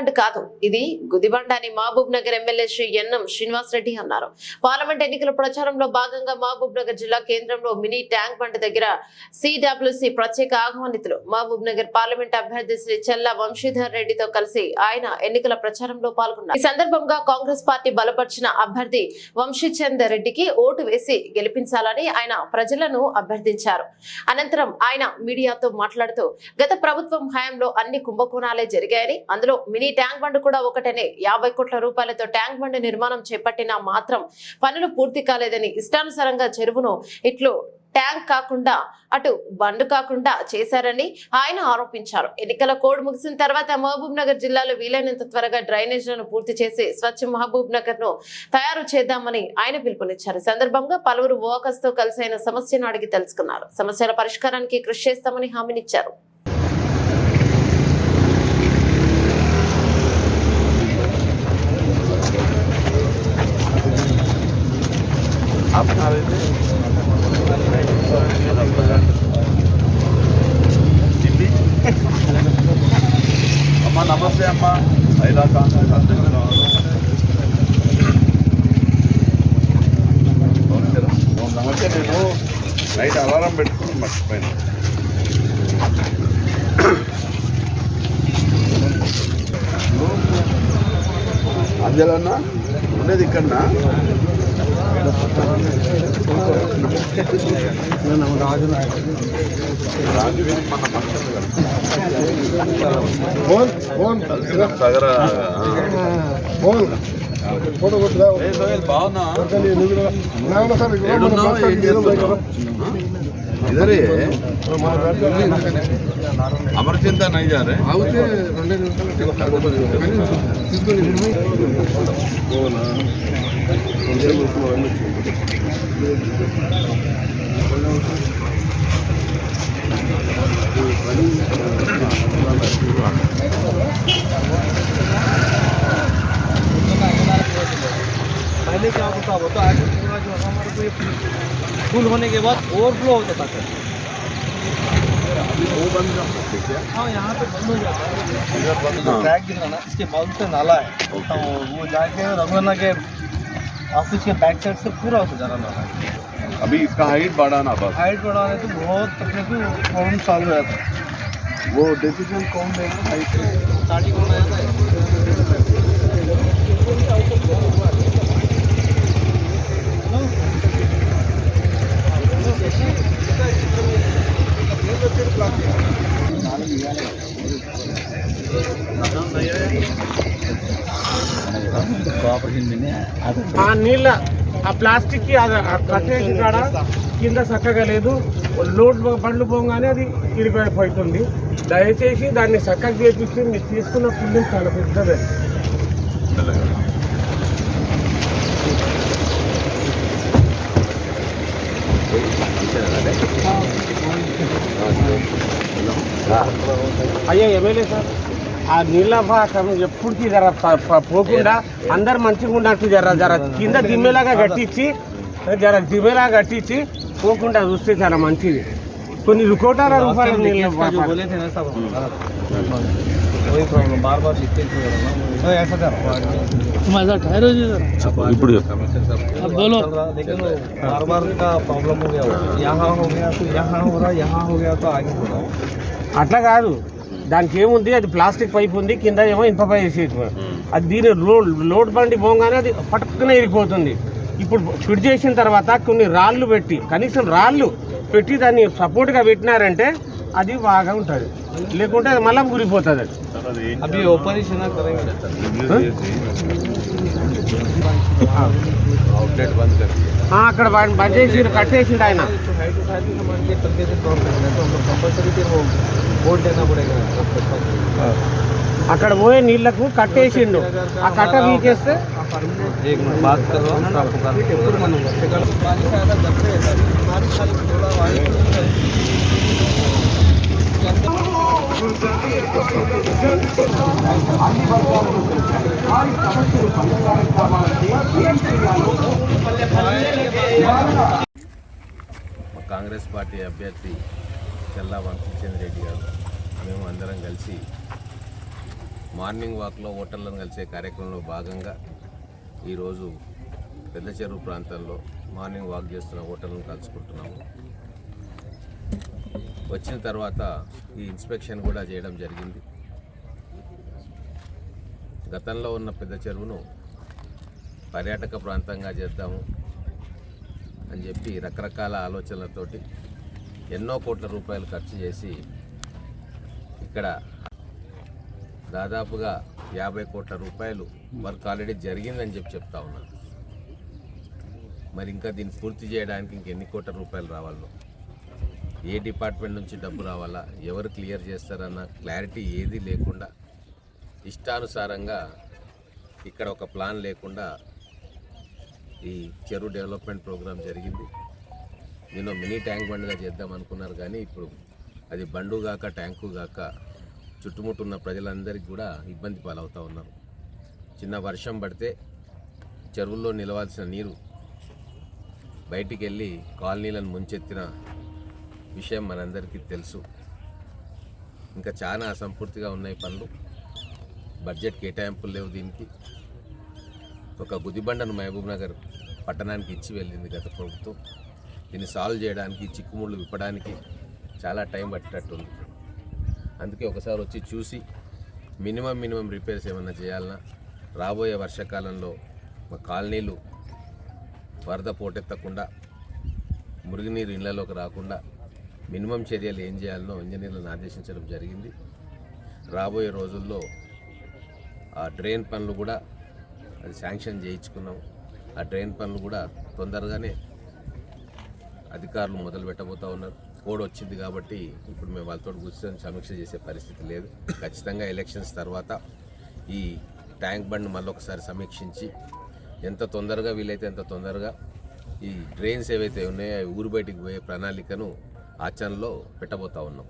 Bund కాదు. ఇది గుదిబండ అని మహబూబ్ నగర్ ఎమ్మెల్యే శ్రీ ఎన్ఎం శ్రీనివాస్ రెడ్డి అన్నారు. పార్లమెంట్ ఎన్నికల ప్రచారంలో భాగంగా మహబూబ్ నగర్ జిల్లా కేంద్రంలో మినీ ట్యాంక్ బండ్ దగ్గర సిడబ్ల్యూసి ప్రత్యేక ఆహ్వానితులు మహబూబ్ నగర్ పార్లమెంట్ అభ్యర్థి శ్రీ చెల్ల వంశీధర్ రెడ్డితో కలిసి ఆయన ఎన్నికల ప్రచారంలో పాల్గొన్నారు. ఈ సందర్భంగా కాంగ్రెస్ పార్టీ బలపరిచిన అభ్యర్థి వంశీచందర్ రెడ్డికి ఓటు వేసి గెలిపించాలని ఆయన ప్రజలను అభ్యర్థించారు. అనంతరం ఆయన మీడియాతో మాట్లాడుతూ గత ప్రభుత్వం హయాంలో అన్ని కుంభకోణాలే జరిగాయని అందులో మినీ ట్యాంక్ ట్యాంక్ బండ్ కూడా ఒకటనే. యాభై కోట్ల రూపాయలతో ట్యాంక్ బండ్ నిర్మాణం చేపట్టినా మాత్రం పనులు పూర్తి కాలేదని ఇష్టానుసారంగా చెరువును ఇట్లు ట్యాంక్ కాకుండా అటు బండ్ కాకుండా చేశారని ఆయన ఆరోపించారు. ఎన్నికల కోడ్ ముగిసిన తర్వాత మహబూబ్ నగర్ జిల్లాలో వీలైనంత త్వరగా డ్రైనేజీలను పూర్తి చేసి స్వచ్ఛ మహబూబ్ నగర్ను తయారు చేద్దామని ఆయన పిలుపునిచ్చారు. సందర్భంగా పలువురు వర్కర్స్తో కలిసి ఆయన సమస్యను అడిగి తెలుసుకున్నారు. సమస్యల పరిష్కారానికి కృషి చేస్తామని హామీనిచ్చారు. అమ్మ నమస్తే అమ్మ ఐలా కాంగ్రెస్ అధ్యక్షులు నమస్తే నేను నైట్ అలారం పెట్టుకుని మర్చిపోయాను అంజలన్నా? ఉండేది ఇక్కడనా? రాజు గారి మన మనుషులు ఫోన్ ఫోన్ కలిసిన సగర ఫోన్ photo కొట్టుదా ఏ సోహెల్ బాగున్నా पहले क्या होता तो आगे पूरा जो है हमारे को ये फुल होने के बाद ओवरफ्लो होता था सर वो बंद कर सकते क्या हाँ। यहाँ पे बंद हो जाता है। हाँ। ट्रैक दिख रहा ना इसके से नाला है। तो वो जाके रघुना के ऑफ़िस के बैक साइड से पूरा होता जा रहा नाला। है अभी इसका हाइट बढ़ाना बस। हाइट बढ़ाने तो बहुत तकलीफ़ प्रॉब्लम सॉल्व हो जाता है। वो डिसीज़न कौन लेगा हाइट आया था ఆ నీళ్ళ ఆ ప్లాస్టిక్కి అది కట్టేసి కాడ కింద చక్కగా లేదు. లోడ్ బండ్లు పోగానే అది ఇరిగిపోతుంది దయచేసి దాన్ని చక్కగా చేపించి మీరు తీసుకున్న పుణ్యం చాలా పెద్దది. అయ్యా ఎమ్మెల్యే సార్ ఆ నీళ్ళ భాగం ఎప్పటికీ జర పోకుండా అందరు మంచిగా ఉన్నట్టు జర జర కింద దిమ్మేలాగా కట్టించి జర దిమ్మేలాగా కట్టించి పోకుండా చూస్తే చాలా మంచిది. కొన్ని కోటాల రూపాయల నీళ్ళు जो बोले थे ना सब वही प्रॉब्लम बार बार लीकेज हो रहा ना तो ऐसा कर तुम ऐसा ठहरो जी ఇప్పుడు अब बोलो लेकिन बार बार का प्रॉब्लम हो गया यहाँ हो गया तो यहाँ हो रहा यहाँ हो गया तो आगे हो रहा అట్లా కాదు దానికి ఏముంది అది ప్లాస్టిక్ పైప్ ఉంది కింద ఏమో ఇనుప పైప్ వేసేది అది దీని లోడ్ లోడ్ బండి పోగానే అది పట్టుకునే ఇరిగిపోతుంది ఇప్పుడు ఫిట్ చేసిన తర్వాత కొన్ని రాళ్ళు పెట్టి కనీసం రాళ్ళు పెట్టి దాన్ని సపోర్ట్గా పెట్టినారంటే అది బాగా ఉంటుంది. లేకుంటే మళ్ళీ గురిపోతుంది అది. అక్కడ వాడిని బంద్ చేసి కట్టేసిండు ఆయన. అక్కడ పోయే నీళ్ళకు కట్టేసిండు. ఆ కట్ట వీకేస్తే బాత్ అన్ని కాంగ్రెస్ పార్టీ అభ్యర్థి చల్లా వంశీచంద్ర రెడ్డి గారు. మేము అందరం కలిసి మార్నింగ్ వాక్లో ఓటర్లను కలిసే కార్యక్రమంలో భాగంగా ఈరోజు పెద్ద చెరువు ప్రాంతంలో మార్నింగ్ వాక్ చేస్తున్న ఓటర్లను కలుసుకుంటున్నాము. వచ్చిన తర్వాత ఈ ఇన్స్పెక్షన్ కూడా చేయడం జరిగింది. గతంలో ఉన్న పెద్ద చెరువును పర్యాటక ప్రాంతంగా చేద్దాము అని చెప్పి రకరకాల ఆలోచనలతోటి ఎన్నో కోట్ల రూపాయలు ఖర్చు చేసి ఇక్కడ దాదాపుగా యాభై కోట్ల రూపాయలు వర్క్ ఆల్రెడీ జరిగిందని చెప్పి చెప్తా ఉన్నాను మరి ఇంకా దీన్ని పూర్తి చేయడానికి ఇంకెన్ని కోట్ల రూపాయలు రావాలో? ఏ డిపార్ట్మెంట్ నుంచి డబ్బు రావాలా ఎవరు క్లియర్ చేస్తారన్న క్లారిటీ ఏది లేకుండా ఇష్టానుసారంగా ఇక్కడ ఒక ప్లాన్ లేకుండా ఈ చెరువు డెవలప్మెంట్ ప్రోగ్రాం జరిగింది. నేను మినీ ట్యాంక్ బండ్గా చేద్దాం అనుకున్నారు కానీ ఇప్పుడు అది బండు గాక ట్యాంకు గాక చుట్టుముట్టున్న ప్రజలందరికీ కూడా ఇబ్బంది పాలవుతూ ఉన్నారు. చిన్న వర్షం పడితే చెరువుల్లో నిలవాల్సిన నీరు బయటికి వెళ్ళి కాలనీలను ముంచెత్తిన విషయం మనందరికీ తెలుసు. ఇంకా చాలా అసంపూర్తిగా ఉన్నాయి పనులు. బడ్జెట్ కేటాయింపులు లేవు దీనికి. ఒక గుదిబండను మహబూబ్ నగర్ పట్టణానికి ఇచ్చి వెళ్ళింది గత ప్రభుత్వం. దీన్ని సాల్వ్ చేయడానికి చిక్కుముళ్ళు విప్పడానికి చాలా టైం పట్టేటట్టుంది. అందుకే ఒకసారి వచ్చి చూసి మినిమం మినిమం రిపేర్స్ ఏమైనా చేయాలన్నా రాబోయే వర్షాకాలంలో మా కాలనీలు వరద పోటెత్తకుండా మురుగునీరు ఇళ్ళలోకి రాకుండా మినిమం చర్యలు ఏం చేయాలనో ఇంజనీర్లను ఆదేశించడం జరిగింది. రాబోయే రోజుల్లో ఆ డ్రైన్ పనులు కూడా అది శాంక్షన్ చేయించుకున్నాం. ఆ డ్రైన్ పనులు కూడా తొందరగానే అధికారులు మొదలు పెట్టబోతూ ఉన్నారు. కోడ్ వచ్చింది కాబట్టి ఇప్పుడు మేము వాళ్ళతో కూర్చొని సమీక్ష చేసే పరిస్థితి లేదు. ఖచ్చితంగా ఎలక్షన్స్ తర్వాత ఈ ట్యాంక్ బండ్ మళ్ళొకసారి సమీక్షించి ఎంత తొందరగా వీలైతే ఎంత తొందరగా ఈ డ్రైన్స్ ఏవైతే ఉన్నాయో అవి ఊరు బయటికి పోయే ప్రణాళికను ఆచరణలో పెట్టబోతా ఉన్నాం.